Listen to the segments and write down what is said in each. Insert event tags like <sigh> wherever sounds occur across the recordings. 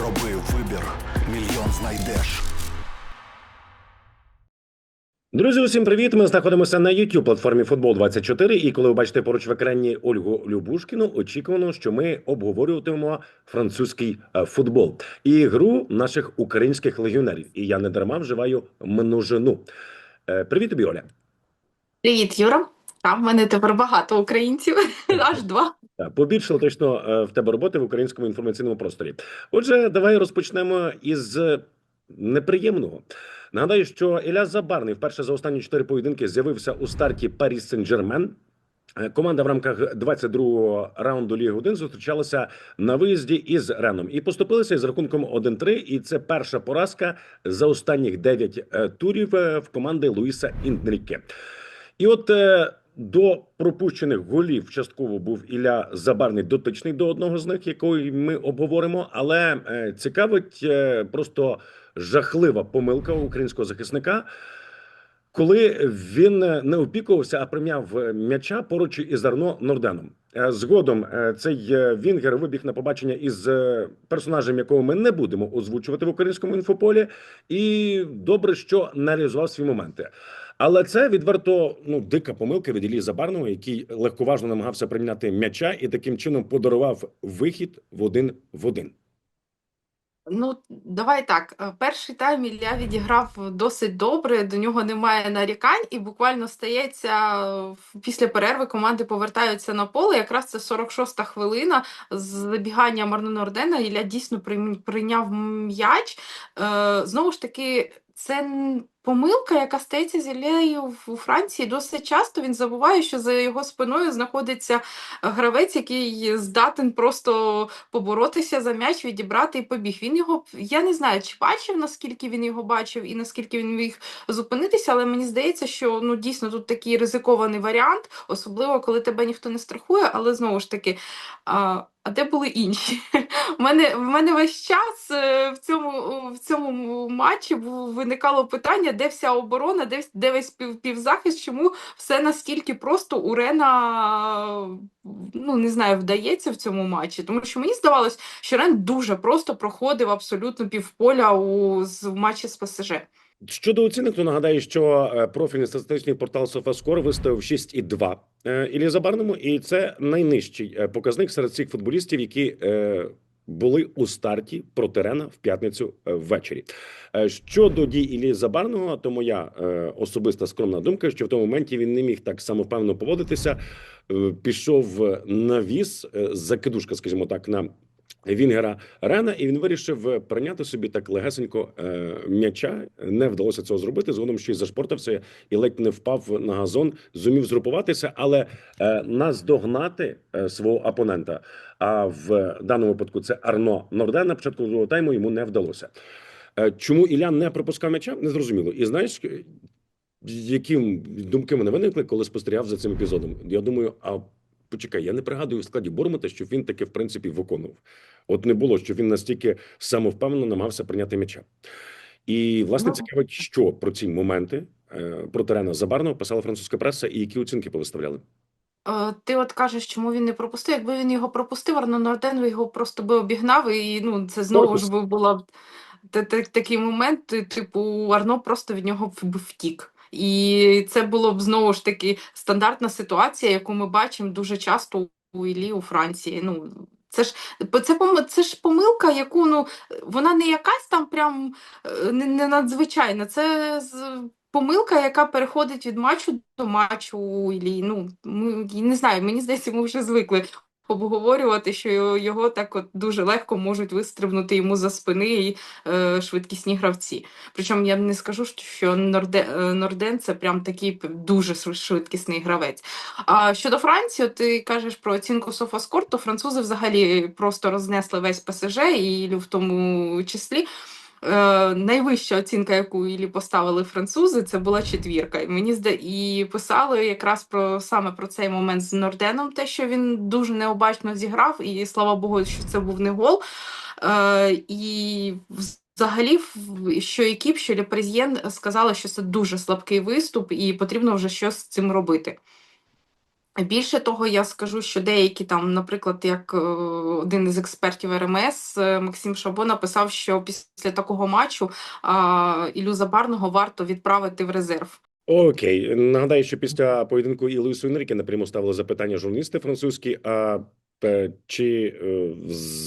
Роби вибір, мільйон знайдеш. Друзі, усім привіт! Ми знаходимося на youtube платформі Футбол 24 І коли ви бачите поруч в екрані Ольгу Любушкіну, очікувано, що ми обговорюватимемо французький е, футбол і гру наших українських легіонерів. І я не дарма вживаю множину. Е, Привіт тобі, Оля. Привіт, Юра. А в мене тепер багато українців, <laughs> аж два. Так, Побільшало точно е, в тебе роботи в українському інформаційному просторі. Отже, давай розпочнемо із неприємного. Нагадаю, що Ілля Забарний вперше за останні чотири поєдинки з'явився у старті Паріс Сен-Жермен. Е, Команда в рамках 22-го раунду Ліги 1 зустрічалася на виїзді із Реном і поступилися із рахунком 1-3. І це перша поразка за останніх 9 е, турів е, в команди Луїса Інріке. І от до пропущених голів частково був Ілля Забарний дотичний до одного з них, який ми обговоримо. Але е, цікавить е, просто жахлива помилка українського захисника. Коли він е, не опікувався, а прийняв м'яча поруч із Арно Норденом. Згодом цей Вінгер вибіг на побачення із персонажем, якого ми не будемо озвучувати в українському інфополі, і добре, що не реалізував свої моменти. Але це відверто ну дика помилка від Іллі Забарного, який легковажно намагався прийняти м'яча і таким чином подарував вихід в один в один. Ну, давай так. е, Перший тайм Ілля відіграв досить добре, до нього немає нарікань, і буквально стається е, після перерви команди повертаються на поле. Якраз це 46-та хвилина з забіганням Арно Нордена. Ілля дійсно прийняв м'яч. Е, Знову ж таки, це помилка, яка стається з Іллею в- у Франції досить часто. Він забуває, що за його спиною знаходиться гравець, який здатен просто поборотися за м'яч, відібрати і побіг. Він його, я не знаю, чи бачив, наскільки він його бачив і наскільки він міг зупинитися, але мені здається, що ну дійсно тут такий ризикований варіант, особливо коли тебе ніхто не страхує, але знову ж таки. А де були інші? У мене, в мене весь час е, в цьому, в цьому матчі виникало питання, де вся оборона, де, де весь пів, півзахист, чому все настільки просто у Рена, ну не знаю, вдається в цьому матчі. Тому що мені здавалось, що Рен дуже просто проходив абсолютно півполя у в матчі з ПСЖ. Щодо оцінок, то нагадаю, що е, профільний статистичний портал SofaScore виставив 6,2 е, Іллі Забарному, і це найнижчий е, показник серед всіх футболістів, які були у старті проти Рена в п'ятницю ввечері. Щодо дій Іллі Забарного, то моя особиста скромна думка, що в тому моменті він не міг так самовпевнено поводитися. Пішов на віз, закидушка, скажімо так, на Вінгера Рена, і він вирішив е, прийняти собі так легесенько е, м'яча. Не вдалося цього зробити. Згодом ще й зашпортався і ледь не впав на газон, зумів згрупуватися, але е, наздогнати свого опонента. А в даному випадку це Арно Норден на початку другого тайму йому не вдалося. Чому Ілля не пропускав м'яча? Незрозуміло. І знаєш, які думки мене виникли, коли спостерігав за цим епізодом? Я думаю, а почекай, я не пригадую в складі Бормута, що він таки в принципі виконував. От не було, що він настільки самовпевнено намагався прийняти м'яча. І власне Ну. цікавить, що про ці моменти е, про Терена Забарного писала французька преса, і які оцінки повиставляли. Е, Ти от кажеш, чому він не пропустив. Якби він його пропустив, Арно Норден його просто би обігнав, і ну це знову ж би була такий момент, типу, Арно просто від нього втік. І це було б знову ж таки стандартна ситуація, яку ми бачимо дуже часто у Іллі у Франції. Ну, це ж це, це ж помилка, яку ну вона не якась там прям е, не, не надзвичайна. Це помилка, яка переходить від матчу до матчу у Іллі. Ну, ми, не знаю, мені здається, ми вже звикли обговорювати, що його- так от дуже легко можуть вистрибнути йому за спини і е, швидкісні гравці. Причому я не скажу, що Норде, е, Норден це прям такий дуже швидкісний гравець. А щодо Франції, ти кажеш про оцінку Софаскор, то французи взагалі просто рознесли весь ПСЖ і Іллю в тому числі. Е, найвища оцінка, яку Іллі поставили французи, це була четвірка. І мені зда... і писали якраз про саме про цей момент з Норденом, те, що він дуже необачно зіграв, і слава Богу, що це був не гол. Е, і взагалі, що екіп, що Лепрезєн сказали, що це дуже слабкий виступ, і потрібно вже щось з цим робити. Більше того, я скажу, що деякі там, наприклад, як е, один із експертів РМС е, Максим Шабо написав, що після такого матчу а, Ілю Забарного варто відправити в резерв. Окей, нагадаю, що після поєдинку і Луїсу Енріке напряму ставили запитання журналісти французькі. А чи е,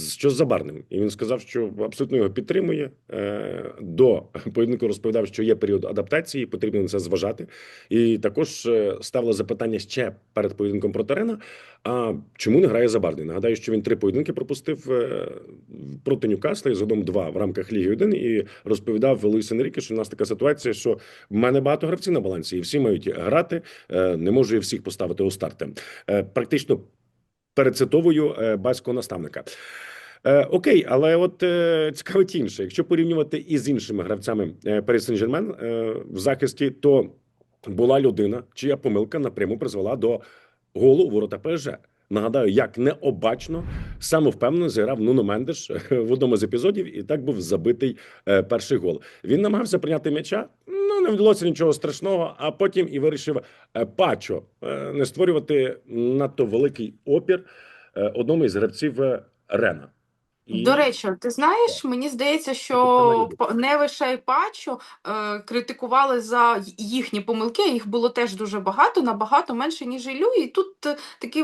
що з Забарним? І він сказав, що абсолютно його підтримує. Е, До поєдинку розповідав, що є період адаптації, потрібно на це зважати. І також е, ставили запитання ще перед поєдинком проти Рена. А чому не грає Забарний? Нагадаю, що він три поєдинки пропустив е, проти Ньюкасла і згодом два в рамках Ліги 1 і розповідав Луїс Енріке, що в нас така ситуація, що в мене багато гравців на балансі, і всі мають грати. Е, Не можу я всіх поставити у старти. Е, Практично перецитовую е, батького наставника. Е, окей, але от е, цікавить інше. Якщо порівнювати із іншими гравцями Сен-Жермен в захисті, то була людина, чия помилка напряму призвела до голу ворота ПСЖ. Нагадаю, як необачно самовпевнено зіграв Нуно Мендеш в одному з епізодів, і так був забитий перший гол. Він намагався прийняти м'яча. Не вдалося нічого страшного. А потім і вирішив е, пачо е, не створювати надто великий опір е, одному із гравців Рена. І- До речі, ти знаєш, мені здається, що Невиша і Пачо е, критикували за їхні помилки. Їх було теж дуже багато, набагато менше, ніж Ілю. І тут е, такий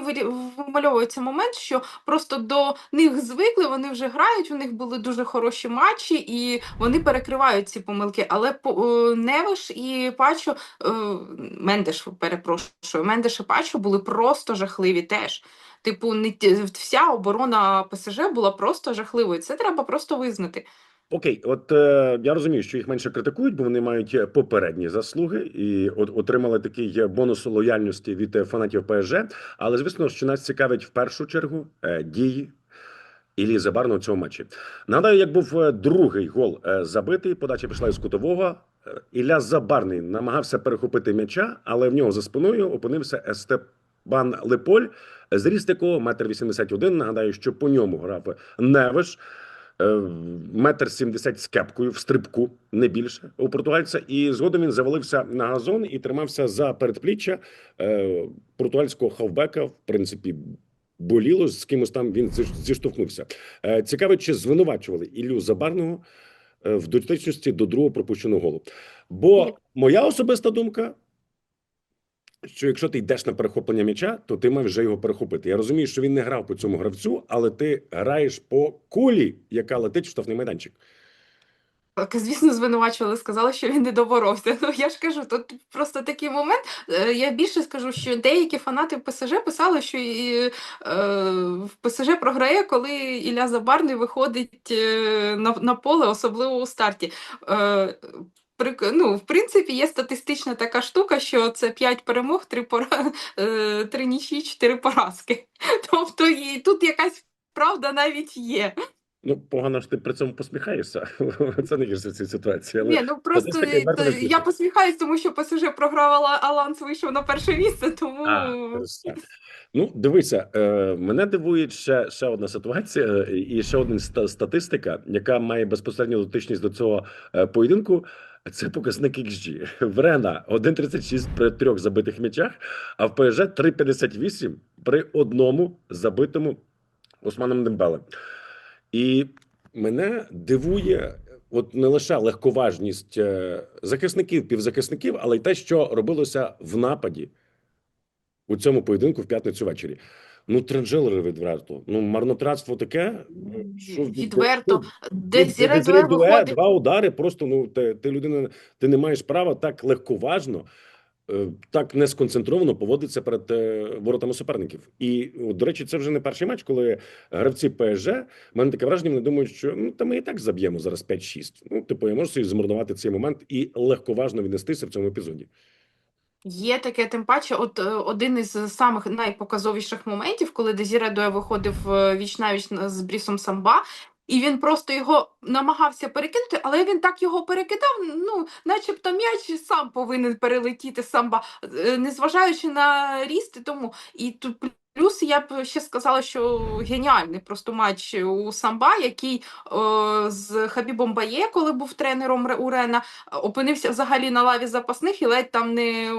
вимальовується момент, що просто до них звикли, вони вже грають, у них були дуже хороші матчі, і вони перекривають ці помилки. Але е, Невиш і Пачо, е, Мендеш, перепрошую, Мендеш і Пачо були просто жахливі теж. Типу, не вся оборона ПСЖ була просто жахливою. Це треба просто визнати. Окей, от е, я розумію, що їх менше критикують, бо вони мають е, попередні заслуги і от, отримали такий е, бонус лояльності від е, фанатів ПСЖ. Але звісно, що нас цікавить в першу чергу е, дії Іллі Забарного в цьому матчі. Нагадаю, як був другий гол забитий. Подача пішла із кутового. Ілля Забарний намагався перехопити м'яча, але в нього за спиною опинився Естепан Леполь, зріст якого метр вісімдесят один. Нагадаю, що по ньому грав Невиш. Е, Метр сімдесят з кепкою в стрибку, не більше у португальця. І згодом він завалився на газон і тримався за передпліччя е, португальського хавбека. В принципі, боліло з кимось там. Він зіштовхнувся. Е, цікаво, чи звинувачували Іллю Забарного в дотичності до другого пропущеного голу. Бо моя особиста думка. Що якщо ти йдеш на перехоплення м'яча, то ти маєш вже його перехопити. Я розумію, що він не грав по цьому гравцю, але ти граєш по кулі, яка летить в штрафний майданчик. Так, Звісно, звинувачували, сказали, що він не доборовся. Ну я ж кажу, тут просто такий момент. Е, Я більше скажу, що деякі фанати в ПСЖ писали, що і, е, в ПСЖ програє, коли Ілля Забарний виходить е, на, на поле, особливо у старті. Е, ну, в принципі, є статистична така штука, що це 5 перемог, 3, пора, е, 3 нічі, 4 поразки. <laughs> Тобто і тут якась правда навіть є. Ну, погано ж ти при цьому посміхаєшся. <laughs> Це не гірше в цій ситуації. Але Ні, ну просто я смішна. посміхаюсь, тому що ПСЖ програв, а Аланс вийшов на перше місце, тому А. Ну, дивися, е, мене дивує ще, ще одна ситуація е, і ще одна ста- статистика, яка має безпосередню дотичність до цього е, поєдинку. Це показник XG. В Рена 1,36 при трьох забитих м'ячах, а в ПСЖ 3,58 при одному забитому Османом Дембеле. І мене дивує от не лише легковажність е, захисників, півзахисників, але й те, що робилося в нападі у цьому поєдинку в п'ятницю ввечері. Ну, тренджелери відверто. Ну, марнотратство таке, що відверто. Ну, Дезіре Дуе два удари. Просто ну ти, ти людина, ти не маєш права так легковажно, е, так не сконцентровано поводитися перед е, воротами суперників. І до речі, це вже не перший матч, коли гравці ПСЖ, в мене таке враження, вони думають, що ну та ми і так заб'ємо зараз 5-6. Ну, типу, я можу собі змарнувати цей момент і легковажно віднестися в цьому епізоді. Є таке, тим паче, от е, один із самих найпоказовіших моментів, коли Дезіре Дуе виходив е, віч-навіч на- з Брісом Самба, і він просто його намагався перекинути, але він так його перекидав, ну, начебто м'яч сам повинен перелетіти самба, е, незважаючи на ріст тому. І тут Плюс я б ще сказала, що геніальний просто матч у Самба, який е, з Хабібом Бає, коли був тренером Ре- у опинився взагалі на лаві запасних і ледь там не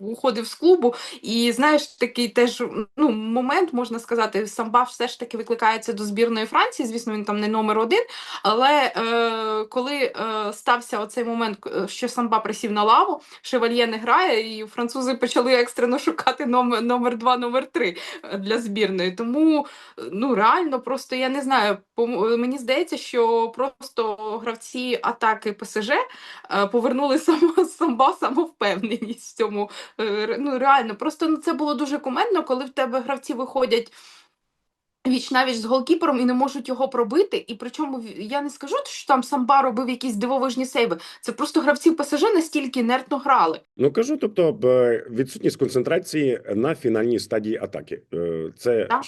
уходив з клубу. І знаєш, такий теж ну, момент, можна сказати, Самба все ж таки викликається до збірної Франції. Звісно, він там не номер один. Але е, коли е, стався оцей момент, е, що Самба присів на лаву, Шевальє не грає, і французи почали екстрено шукати номер, номер два, номер три е, для збірної. Тому е, ну реально, просто я не знаю. Мені здається, що просто гравці атаки ПСЖ е, повернули <laughs> само самба самовпевненість в цьому. Е, Ну реально, просто ну, це було дуже кумедно, коли в тебе гравці виходять. Віч навіть з голкіпером і не можуть його пробити. І причому я не скажу, що там самба робив якісь дивовижні сейви. Це просто гравці ПСЖ настільки інертно грали. Ну кажу, тобто відсутність концентрації на фінальній стадії атаки. Е, Це Так.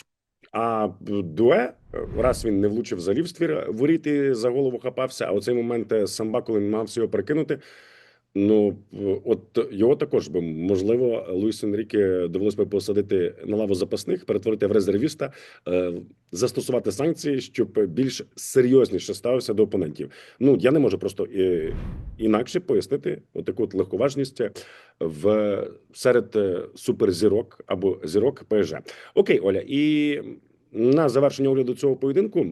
а дуе, е, раз він не влучив взагалі в ствір воріт і за голову хапався. А оцей момент е, самба, коли він намагався його перекинути. Ну от його також би можливо Луїс Енріке довелось би посадити на лаву запасних, перетворити в резервіста, е, застосувати санкції, щоб більш серйозніше ставився до опонентів. Ну я не можу просто е, інакше пояснити отаку от легковажність в серед е, суперзірок або зірок ПСЖ. Окей, Оля, і на завершення огляду цього поєдинку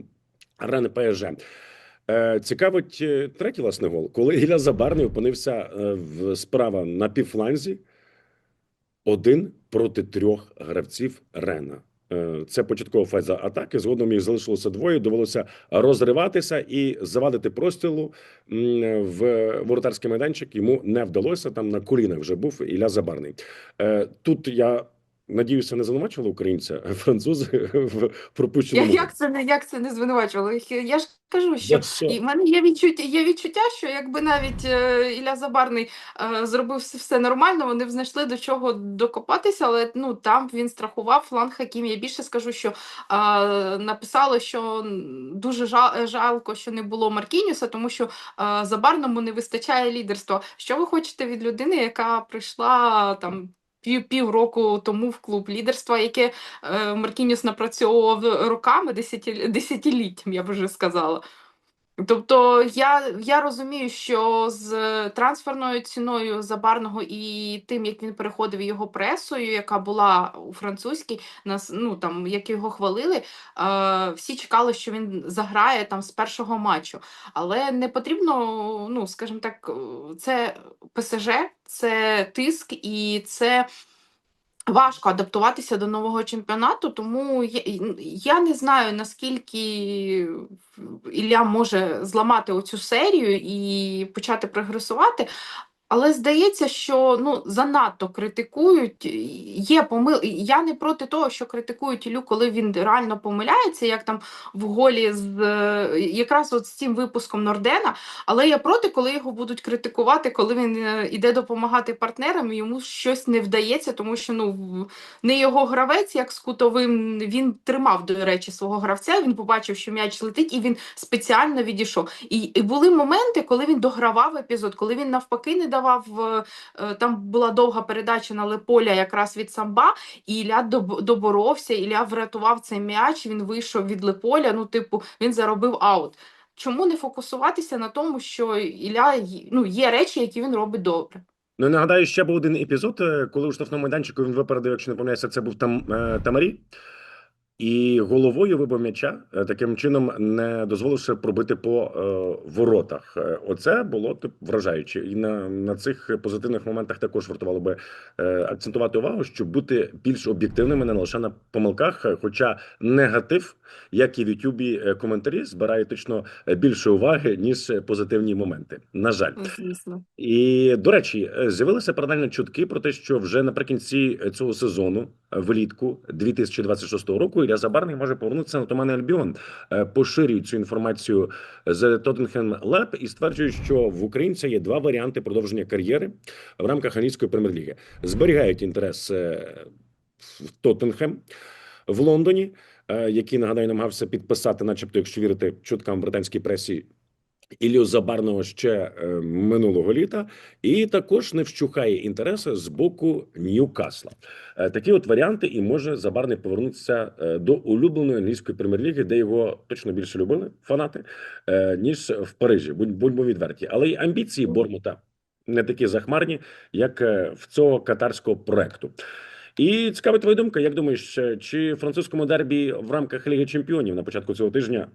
Рен ПСЖ. Е, Цікавить третій власне гол, коли Ілля Забарний опинився е, в справа на півфланзі один проти трьох гравців Рена. Е, Це початкова фаза атаки. Згодом їх залишилося двоє. Довелося розриватися і завадити простілу в воротарський майданчик. Йому не вдалося. Там на колінах вже був Ілля Забарний. Тут я надіюся, не звинувачували українця французи <laughs> в пропущеному. як це не як це не звинувачувало? Я ж кажу, що і в мене є відчуття, є відчуття, що якби навіть е, Ілля Забарний е, зробив все, нормально, вони б знайшли до чого докопатися, але ну там він страхував фланг Хакім. Я більше скажу, що е, написали, що дуже жал, жалко, що не було Маркінюса, тому що е, Забарному не вистачає лідерства. Що ви хочете від людини, яка прийшла там? Пів півроку тому в клуб лідерства, яке е, Маркініус напрацьовував роками, десятиліттям, я б вже сказала. Тобто я, я розумію, що з трансферною ціною Забарного і тим, як він переходив його пресою, яка була у французькій, нас ну там як його хвалили, е, всі чекали, що він заграє там з першого матчу. Але не потрібно, ну скажімо так, е, це ПСЖ, це тиск і це важко адаптуватися до нового чемпіонату, тому я, я не знаю, наскільки Ілля може зламати оцю серію і почати прогресувати. Але здається, що ну занадто критикують. Є помил. Я не проти того, що критикують Ілю, коли він реально помиляється, як там в голі з е, якраз от з цим випуском Нордена. Але я проти, коли його будуть критикувати, коли він е, іде допомагати партнерам, і йому щось не вдається, тому що ну не його гравець, як з кутовим, він тримав, до речі, свого гравця. Він побачив, що м'яч летить, і він спеціально відійшов. І, і були моменти, коли він догравав епізод, коли він навпаки не давав. Е, е, Там була довга передача на Леполя якраз від самба, і Ілля доборовся, Ілля врятував цей м'яч, він вийшов від Леполя, ну, типу, він заробив аут. Чому не фокусуватися на тому, що Ілля ну, є речі, які він робить добре? Ну, нагадаю, ще був один епізод, е, коли у штрафному майданчику він випередив, якщо не помиляюся, це був там Тамарі. І головою вибив м'яча, е, таким чином не дозволивши пробити по е, воротах. Е, Оце було тип, вражаюче. І на, на цих позитивних моментах також вартувало би е, акцентувати увагу, щоб бути більш об'єктивними не лише на помилках. е, Хоча негатив, як і в Ютубі коментарі, збирає точно більше уваги, ніж позитивні моменти. На жаль. Звісно. І до речі, з'явилися паралельно чутки про те, що вже наприкінці цього сезону, влітку 2026 року, Ілля Забарний може повернутися на Томаний Альбіон. Е, Поширюють цю інформацію з Tottenham Lab і стверджують, що в українця є два варіанти продовження кар'єри в рамках англійської прем'єр-ліги. Зберігають інтерес е, в Тоттенхем в Лондоні, е, який нагадаю намагався підписати, начебто, якщо вірити чуткам британській пресі. Іллю Забарного ще е, минулого літа, і також не вщухає інтереси з боку Ньюкасла. Е, такі от варіанти, і може Забарний повернутися е, до улюбленої англійської прем'єр-ліги, де його точно більше любили фанати, ніж в Парижі. Будь, будьмо відверті. Але й амбіції Бормута не такі захмарні, як в цього катарського проекту. І цікава твоя думка. Як думаєш, чи французькому дербі в рамках Ліги Чемпіонів на початку цього тижня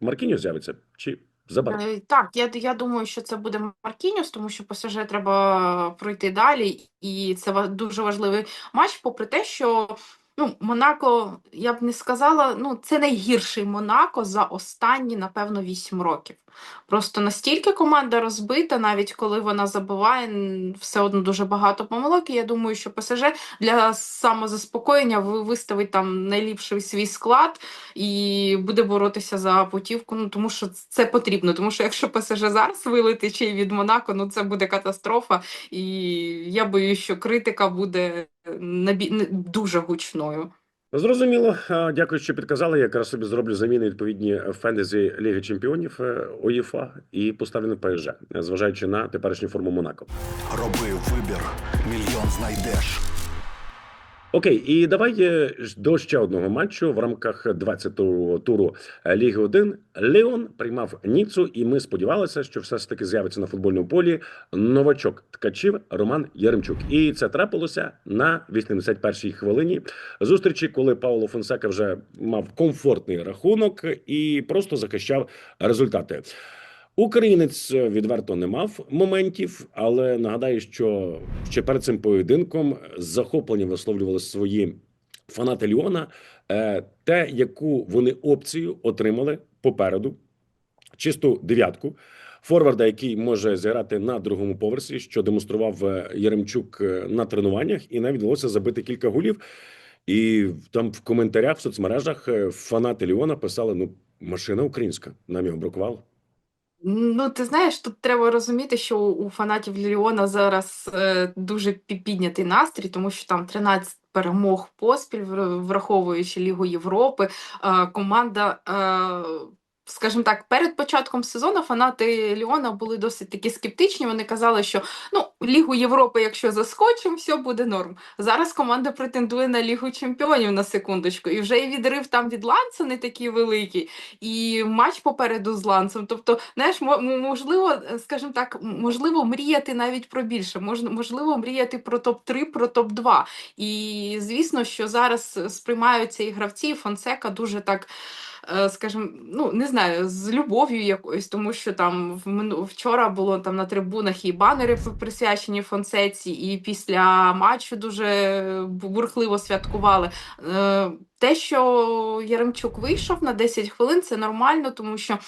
Маркіньо з'явиться чи Забар? Е, Так, я, я думаю, що це буде Маркініус, тому що ПСЖ треба пройти далі, і це дуже важливий матч, попри те, що ну, Монако, я б не сказала, ну, це найгірший Монако за останні, напевно, 8 років. Просто настільки команда розбита, навіть коли вона забиває, все одно дуже багато помилок. І я думаю, що ПСЖ для самозаспокоєння виставить там найліпший свій склад і буде боротися за путівку. Ну тому що це потрібно. Тому що якщо ПСЖ зараз ще й від Монако, ну це буде катастрофа. І я боюсь, що критика буде дуже гучною. Зрозуміло. Дякую, що підказали. Я якраз собі зроблю заміни відповідні фентезі Ліги Чемпіонів е, УЄФА і поставлю на ПСЖ, зважаючи на теперішню форму Монако. Роби вибір, мільйон знайдеш. Окей, і давай е, до ще одного матчу в рамках 20-го туру Ліги 1. Леон приймав Ніцу, і ми сподівалися, що все ж таки з'явиться на футбольному полі новачок ткачів Роман Яремчук. І це трапилося на 81-й хвилині зустрічі, коли Пауло Фонсека вже мав комфортний рахунок і просто захищав результати. Українець е, відверто не мав моментів, але нагадаю, що ще перед цим поєдинком з захопленням висловлювали свої фанати Ліона, е, те, яку вони опцію отримали попереду, чисту дев'ятку. Форварда, який може зіграти на другому поверсі, що демонстрував е, Яремчук на тренуваннях, і навіть вдалося забити кілька голів. І там в коментарях в соцмережах фанати Ліона писали: ну, машина українська, нам його бракувало. Ну, ти знаєш, тут треба розуміти, що у фанатів Ліона зараз е, дуже пі- піднятий настрій, тому що там 13 перемог поспіль, вр- враховуючи Лігу Європи. Е, команда, е, скажімо так, перед початком сезону фанати Ліона були досить такі скептичні. Вони казали, що ну, Лігу Європи, якщо заскочимо, все буде норм. Зараз команда претендує на Лігу Чемпіонів на секундочку, і вже і відрив там від Ланца не такий великий і матч попереду з ланцем. Тобто, знаєш, можливо, скажімо так, можливо, мріяти навіть про більше, можливо, мріяти про топ-3, про топ-2. І звісно, що зараз сприймаються і гравці, і Фонсека дуже так. Е, Скажімо, ну не знаю, з любов'ю якоюсь, тому що там в вчора було там на трибунах і банери присвячені Фонсеці, і після матчу дуже бурхливо святкували. Е, Те, що Яремчук вийшов на 10 хвилин, це нормально, тому що е,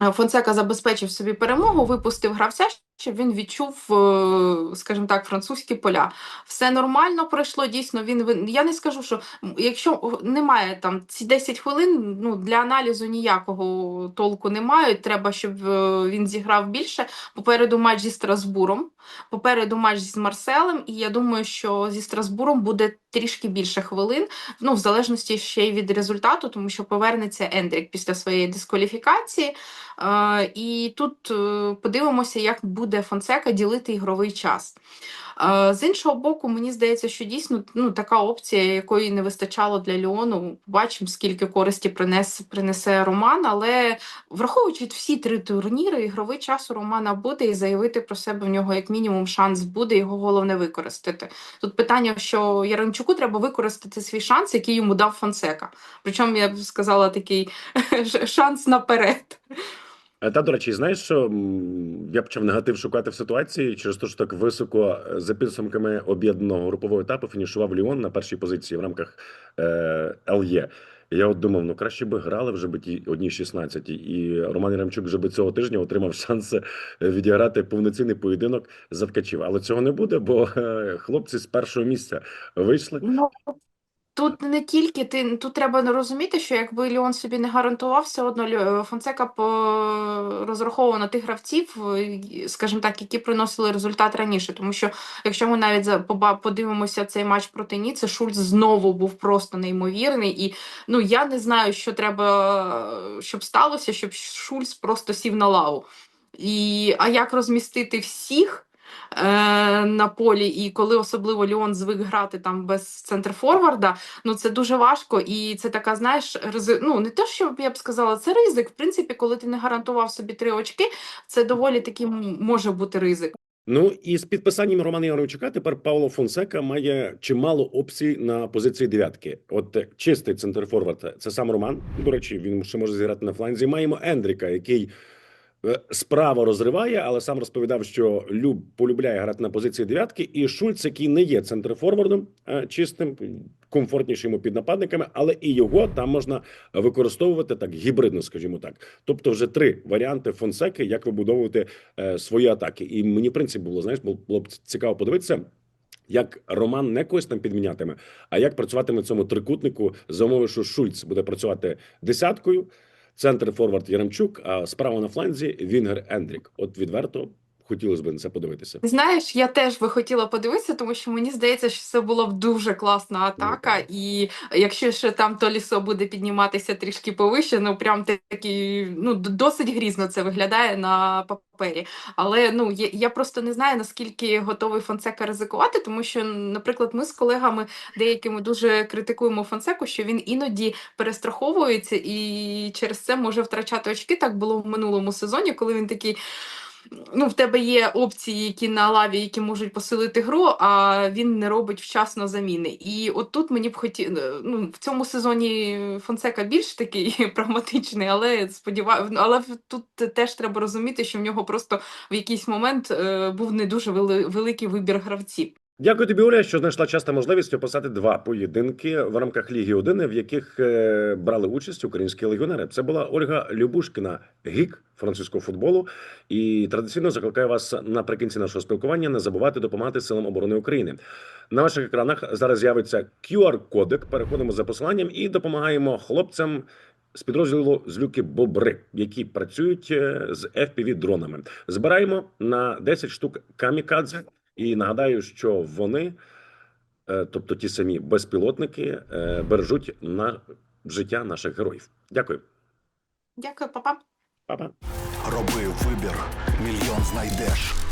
Фонсека забезпечив собі перемогу, випустив гравця, щоб він відчув, е, скажімо так, французькі поля. Все нормально пройшло. Дійсно, він я не скажу, що якщо немає там ці 10 хвилин, ну для аналізу ніякого толку немає. Треба, щоб е, він зіграв більше. Попереду матч зі Страсбуром, попереду матч з Марселем, і я думаю, що зі Страсбуром буде трішки більше хвилин. Ну, в залежності ще й від результату, тому що повернеться Ендрік після своєї дискваліфікації. Е, і тут е, подивимося, як буде Фонсека ділити ігровий час. З іншого боку, мені здається, що дійсно ну, така опція, якої не вистачало для Ліону. Побачимо, скільки користі принесе, принесе Роман, але враховуючи всі три турніри, ігровий час у Романа буде і заявити про себе в нього як мінімум шанс буде, його головне використати. Тут питання, що Яремчуку треба використати свій шанс, який йому дав Фонсека. Причому я б сказала такий <laughs> шанс наперед. Е, Та, до речі, знаєш, що я почав негатив шукати в ситуації через те, що так високо е, за підсумками об'єднаного групового етапу фінішував Ліон на першій позиції в рамках е, ЛЄ. Я от думав, ну краще би грали вже би ті одні 16 і Роман Яремчук вже би цього тижня отримав шанс е, відіграти повноцінний поєдинок за ткачів. Але цього не буде, бо хлопці з першого місця вийшли. Тут не тільки ти тут треба розуміти, що якби Ліон собі не гарантував, все одно Лю- Фонсека по на тих гравців, е, скажімо так, які приносили результат раніше. Тому що якщо ми навіть подивимося цей матч проти Ніци, Шульц знову був просто неймовірний. І ну я не знаю, що треба, е, щоб сталося, щоб Шульц просто сів на лаву. І а як розмістити всіх? Е, на полі, і коли особливо Ліон звик грати там без центрфорварда, ну це дуже важко, і це така, знаєш, rizi... ну не те, що я б сказала, це ризик. В принципі, коли ти не гарантував собі три очки, це доволі таки може бути ризик. Ну і з підписанням Романа Яровичука тепер Павло Фонсека має чимало опцій на позиції дев'ятки. От е, чистий центрфорвард – це сам Роман. До речі, він ще може зіграти на фланзі. Маємо Ендріка, який е, справа розриває, але сам розповідав, що люб полюбляє грати на позиції дев'ятки. І Шульц, який не є центрфорвардом е, чистим, комфортнішим йому під нападниками, але і його там можна використовувати так гібридно, скажімо так. Тобто, вже три варіанти Фонсеки, як вибудовувати е, свої атаки. І мені в принципі було знаєш, було б цікаво подивитися. Як Роман не когось там підмінятиме, а як працюватиме цьому трикутнику за умови, що Шульц буде працювати десяткою, центр форвард Яремчук, а справа на фланзі Вінгер Ендрік. От відверто хотілося б на це подивитися. Знаєш, я теж би хотіла подивитися, тому що мені здається, що це була б дуже класна атака. так. І якщо ще там Толісо буде підніматися трішки повище, ну прям такий, ну досить грізно це виглядає на папері. Але ну я, я просто не знаю наскільки готовий Фонсека ризикувати, тому що, наприклад, ми з колегами деякими дуже критикуємо Фонсеку, що він іноді перестраховується і через це може втрачати очки. Так було в минулому сезоні, коли він такий. Ну, в тебе є опції, які на лаві, які можуть посилити гру, а він не робить вчасно заміни. І от тут мені б хотіло, ну, в цьому сезоні Фонсека більш такий <laughs> прагматичний, але сподіваю, але тут теж треба розуміти, що в нього просто в якийсь момент е, був не дуже вели- великий вибір гравців. Дякую тобі, Оля, що знайшла час та можливість описати два поєдинки в рамках Ліги 1, в яких е, брали участь українські легіонери. Це була Ольга Любушкіна, гік французького футболу. І традиційно закликаю вас наприкінці нашого спілкування не забувати допомагати силам оборони України. На ваших екранах зараз з'явиться QR-кодик. Переходимо за посиланням і допомагаємо хлопцям. З підрозділу злюки Бобри, які працюють е, з fpv дронами, збираємо на 10 штук камікадзе. І нагадаю, що вони, е, тобто ті самі безпілотники, е, бережуть на життя наших героїв. Дякую, Дякую, папа. Па-па. Роби вибір, мільйон знайдеш.